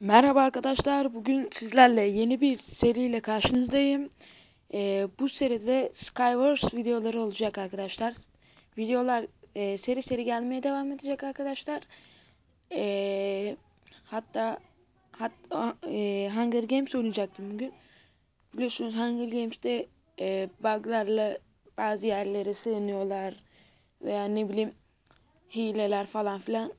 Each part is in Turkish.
Merhaba arkadaşlar. Bugün sizlerle yeni bir seriyle karşınızdayım. Ee, bu seride Skywars videoları olacak arkadaşlar. Videolar e, seri seri gelmeye devam edecek arkadaşlar. Ee, hatta hatta e, Hunger Games oynayacaktım bugün. Biliyorsunuz Hunger Games'te e, buglarla bazı yerlere sığınıyorlar veya ne bileyim hileler falan filan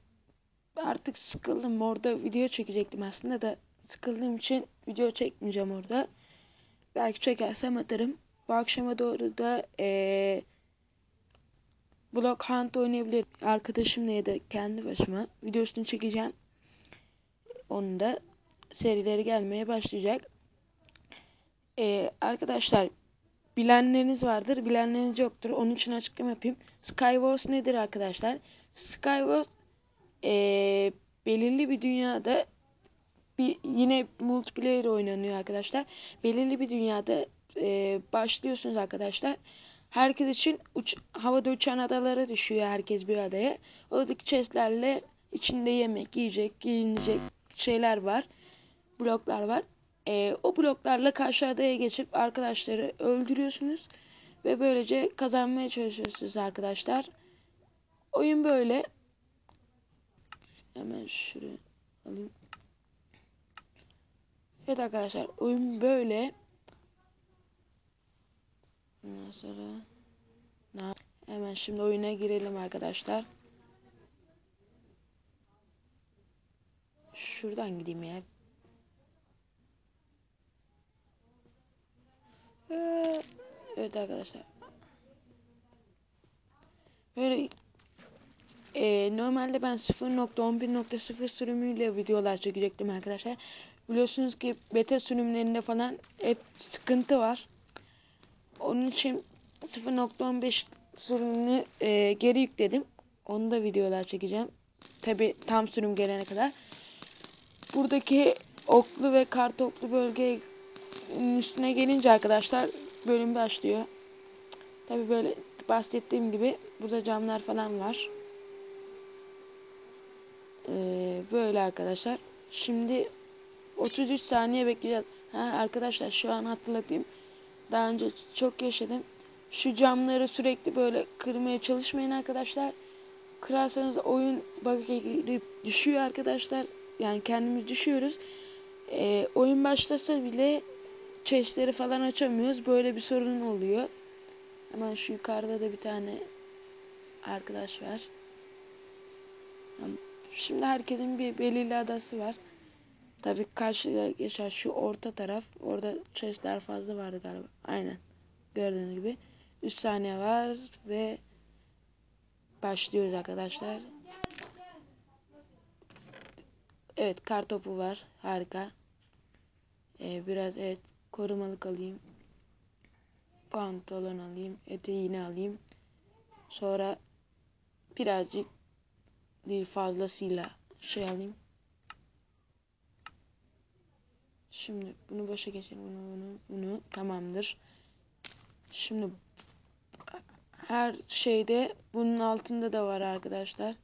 artık sıkıldım. Orada video çekecektim aslında da sıkıldığım için video çekmeyeceğim orada. Belki çekersem atarım. Bu akşama doğru da ee, Block Hunt oynayabilirim. Arkadaşımla ya da kendi başıma videosunu çekeceğim. Onun da serileri gelmeye başlayacak. Ee, arkadaşlar bilenleriniz vardır, bilenleriniz yoktur. Onun için açıklama yapayım. Skywars nedir arkadaşlar? Skywars e, belirli bir dünyada bir yine multiplayer oynanıyor arkadaşlar. Belirli bir dünyada e, başlıyorsunuz arkadaşlar. Herkes için uç, havada uçan adalara düşüyor herkes bir adaya. Oradaki chestlerle içinde yemek, yiyecek, giyinecek şeyler var. Bloklar var. E, o bloklarla karşı adaya geçip arkadaşları öldürüyorsunuz. Ve böylece kazanmaya çalışıyorsunuz arkadaşlar. Oyun böyle. Hemen şuraya alayım. Evet arkadaşlar oyun böyle. Ondan sonra hemen şimdi oyuna girelim arkadaşlar. Şuradan gideyim ya. Ee, evet arkadaşlar. Böyle ee, normalde ben 0.11.0 sürümüyle videolar çekecektim arkadaşlar. Biliyorsunuz ki beta sürümlerinde falan hep sıkıntı var. Onun için 0.15 sürümünü e, geri yükledim. Onu da videolar çekeceğim. Tabi tam sürüm gelene kadar. Buradaki oklu ve kartoplu bölge üstüne gelince arkadaşlar bölüm başlıyor. Tabi böyle bahsettiğim gibi burada camlar falan var. Ee, böyle arkadaşlar. Şimdi 33 saniye bekleyeceğiz. Ha, arkadaşlar şu an hatırlatayım. Daha önce çok yaşadım. Şu camları sürekli böyle kırmaya çalışmayın arkadaşlar. Kırarsanız oyun bug'a girip düşüyor arkadaşlar. Yani kendimiz düşüyoruz. Ee, oyun başlasa bile chestleri falan açamıyoruz. Böyle bir sorun oluyor. Hemen şu yukarıda da bir tane arkadaş var. Şimdi herkesin bir belirli adası var. Tabi karşıya geçer şu orta taraf. Orada chestler fazla vardı galiba. Aynen. Gördüğünüz gibi. 3 saniye var ve başlıyoruz arkadaşlar. Evet kar topu var. Harika. Ee, biraz evet korumalık alayım. Pantolon alayım. Eteğini alayım. Sonra birazcık değil fazlasıyla şey alayım. Şimdi bunu başa geçelim. Bunu, bunu, bunu. Tamamdır. Şimdi her şeyde bunun altında da var arkadaşlar.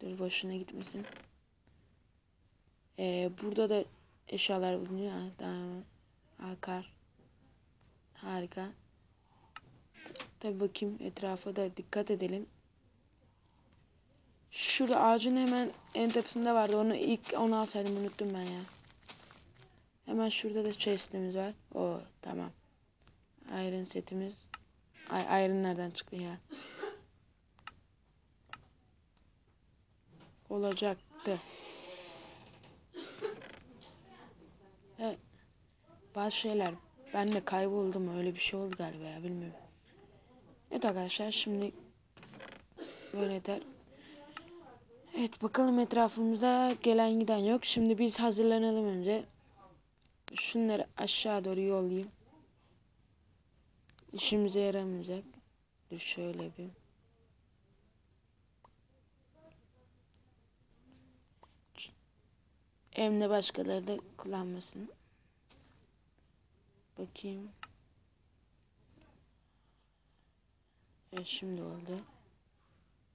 Dur boşuna gitmesin. Ee, burada da eşyalar bulunuyor. Tamam. Akar. Harika. Tabi bakayım etrafa da dikkat edelim. Şurada ağacın hemen en tepesinde vardı. Onu ilk onu alsaydım unuttum ben ya. Hemen şurada da chest'imiz var. O tamam. Iron setimiz. Ay iron nereden çıktı ya? Olacaktı. Evet. Bazı şeyler ben de kayboldum öyle bir şey oldu galiba ya bilmiyorum. Evet arkadaşlar şimdi böyle yeter. Evet bakalım etrafımıza gelen giden yok. Şimdi biz hazırlanalım önce. Şunları aşağı doğru yollayayım. İşimize yaramayacak. Dur şöyle bir. Emne başkaları da kullanmasın. Bakayım. Evet şimdi oldu.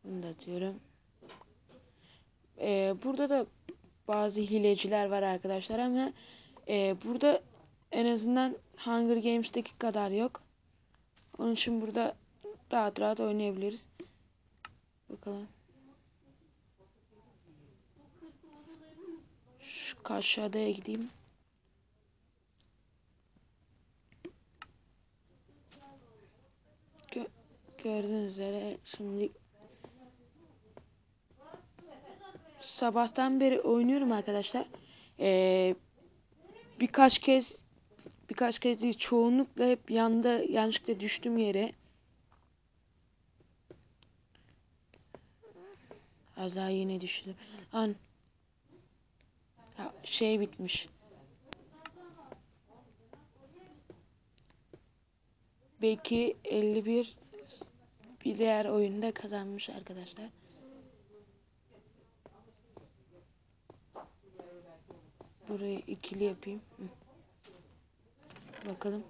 Bunu da atıyorum. Ee, burada da bazı hileciler var arkadaşlar ama e, burada en azından Hunger Games'teki kadar yok. Onun için burada rahat rahat oynayabiliriz. Bakalım. Şu karşı adaya gideyim. Gö gördüğünüz üzere şimdi sabahtan beri oynuyorum arkadaşlar. Ee, birkaç kez birkaç kez değil çoğunlukla hep yanda yanlışlıkla düştüm yere. Az daha yine düştüm. An ya, şey bitmiş. Belki 51 bir diğer oyunda kazanmış arkadaşlar. Burayı ikili yapayım. Bakalım.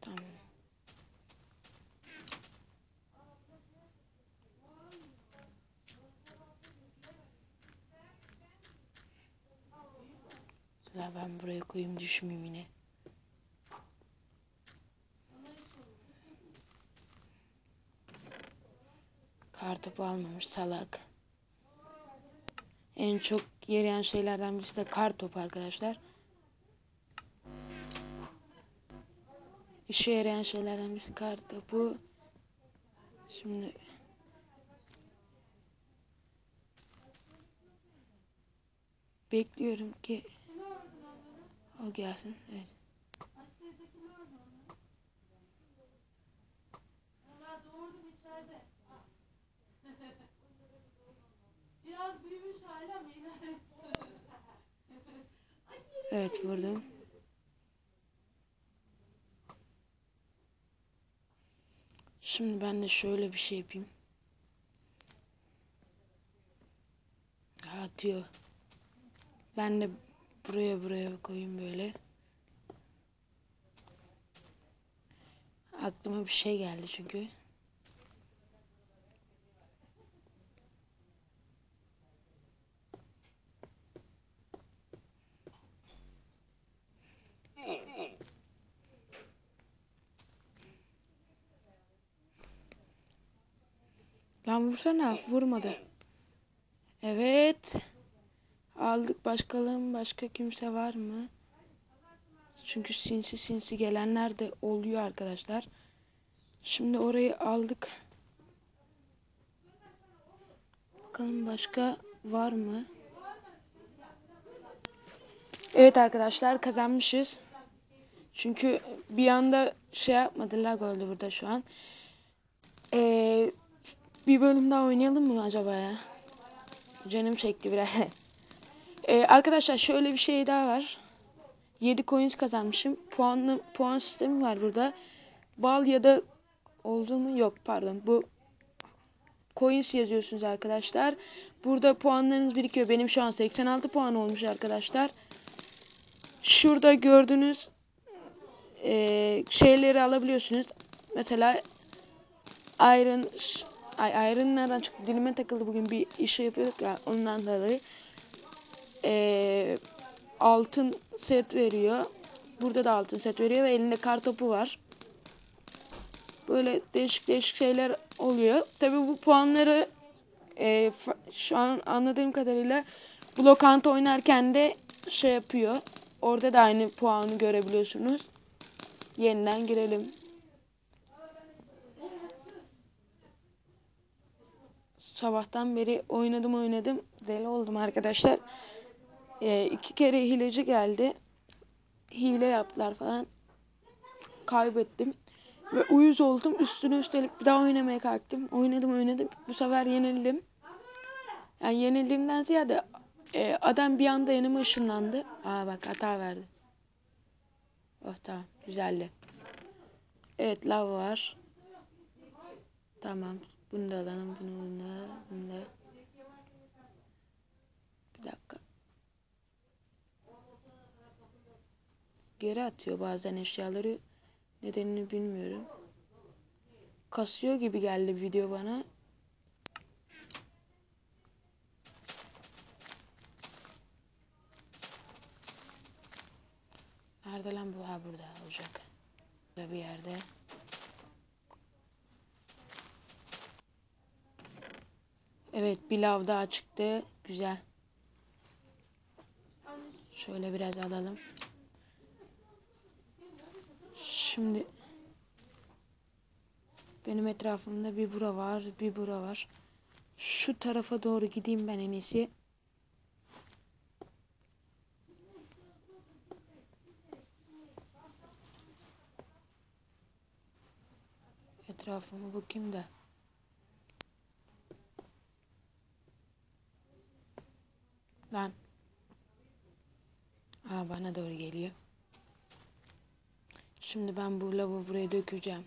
Tamam. Ben buraya koyayım düşmeyeyim yine. Kartopu almamış salak. En çok yarayan şeylerden birisi de kar topu arkadaşlar. İşe yarayan şeylerden birisi kar topu. Şimdi bekliyorum ki o gelsin. Evet. Biraz büyümüş hala mı yine? Evet vurdum. Şimdi ben de şöyle bir şey yapayım. Ha, Atıyor. Ben de buraya buraya koyayım böyle. Aklıma bir şey geldi çünkü. Lan vursana. Vurmadı. Evet. Aldık başkalığım. Başka kimse var mı? Çünkü sinsi sinsi gelenler de oluyor arkadaşlar. Şimdi orayı aldık. Bakalım başka var mı? Evet arkadaşlar kazanmışız. Çünkü bir anda şey yapmadı lag oldu burada şu an. Ee, bir bölüm daha oynayalım mı acaba ya? Canım çekti biraz. ee, arkadaşlar şöyle bir şey daha var. 7 coins kazanmışım. Puanlı, puan sistemi var burada. Bal ya da oldu mu? Yok pardon. Bu coins yazıyorsunuz arkadaşlar. Burada puanlarınız birikiyor. Benim şu an 86 puan olmuş arkadaşlar. Şurada gördüğünüz e, şeyleri alabiliyorsunuz. Mesela Iron Ay Iron nereden çıktı? Dilime takıldı bugün bir işe yapıyorduk ya ondan dolayı. Ee, altın set veriyor. Burada da altın set veriyor ve elinde kar topu var. Böyle değişik değişik şeyler oluyor. Tabi bu puanları e, şu an anladığım kadarıyla blokanta oynarken de şey yapıyor. Orada da aynı puanı görebiliyorsunuz. Yeniden girelim. Sabahtan beri oynadım oynadım. Deli oldum arkadaşlar. Ee, iki kere hileci geldi. Hile yaptılar falan. Kaybettim. Ve uyuz oldum. Üstüne üstelik bir daha oynamaya kalktım. Oynadım oynadım. Bu sefer yenildim. Yani yenildiğimden ziyade e, adam bir anda yanıma ışınlandı. Aa bak hata verdi. Oh tamam güzeldi. Evet lav var. Tamam. Bunu da alalım. Bunu, bunu da. Bir dakika. Geri atıyor bazen eşyaları. Nedenini bilmiyorum. kasıyor gibi geldi video bana. Nerede lan bu? Ha burada olacak. Burada bir yerde. Evet bir lav daha çıktı. Güzel. Şöyle biraz alalım. Şimdi benim etrafımda bir bura var, bir bura var. Şu tarafa doğru gideyim ben en iyisi. Etrafıma bakayım da. Lan. Aa bana doğru geliyor. Şimdi ben bu lavı buraya dökeceğim.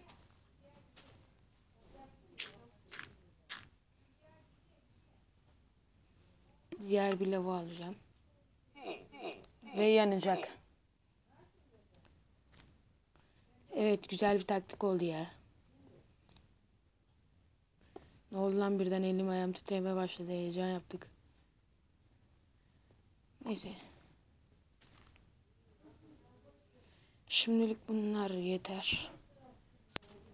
Diğer bir lavı alacağım. Ve yanacak. Evet güzel bir taktik oldu ya. Ne oldu lan birden elim ayağım titremeye başladı. Heyecan yaptık. Neyse. Şimdilik bunlar yeter.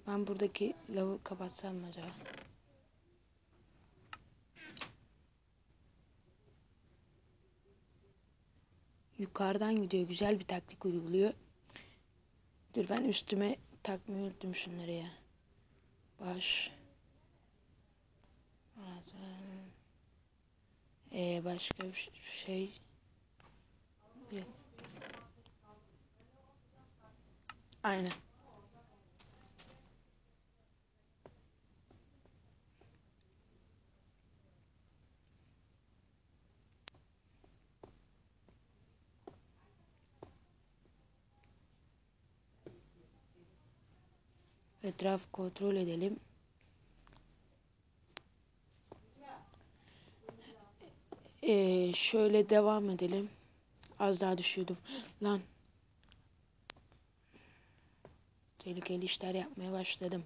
Ben buradaki lavı kapatsam mı acaba? Yukarıdan gidiyor. Güzel bir taktik uyguluyor. Dur ben üstüme takmayı unuttum şunları ya. Baş. Bazen. Ee, başka bir şey. Yok. Aynen. Etrafı kontrol edelim. Ee, şöyle devam edelim. Az daha düşüyordum. Lan. Tehlikeli işler yapmaya başladım.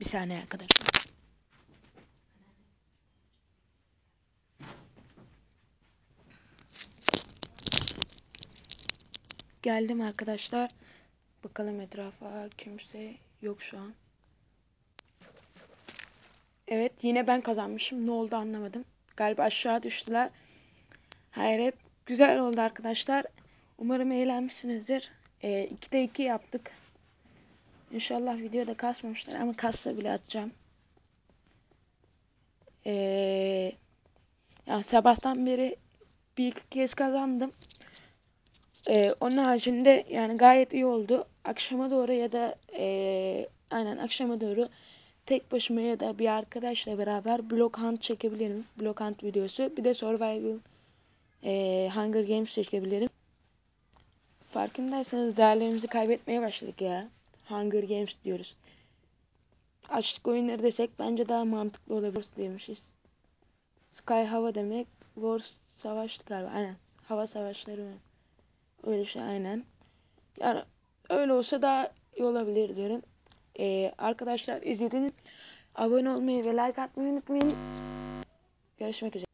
Bir saniye arkadaşlar. Geldim arkadaşlar. Bakalım etrafa kimse yok şu an. Evet yine ben kazanmışım. Ne oldu anlamadım. Galiba aşağı düştüler. Hayret. Güzel oldu arkadaşlar. Umarım eğlenmişsinizdir. Ee, 2'de 2 yaptık. İnşallah videoda kasmamışlar ama kassa bile atacağım. Ee, yani sabahtan beri bir iki kez kazandım. Ee, onun haricinde yani gayet iyi oldu. Akşama doğru ya da ee, aynen akşama doğru tek başıma ya da bir arkadaşla beraber Block Hunt çekebilirim. Block Hunt videosu. Bir de Survival e, Hunger Games çekebilirim. Farkındaysanız değerlerimizi kaybetmeye başladık ya. Hunger Games diyoruz. Açlık oyunları desek bence daha mantıklı olabilir demişiz. Sky hava demek. Wars savaş galiba. Aynen. Hava savaşları mı? Öyle şey aynen. Yani öyle olsa daha iyi olabilir diyorum. Ee, arkadaşlar izlediğiniz abone olmayı ve like atmayı unutmayın. Görüşmek üzere.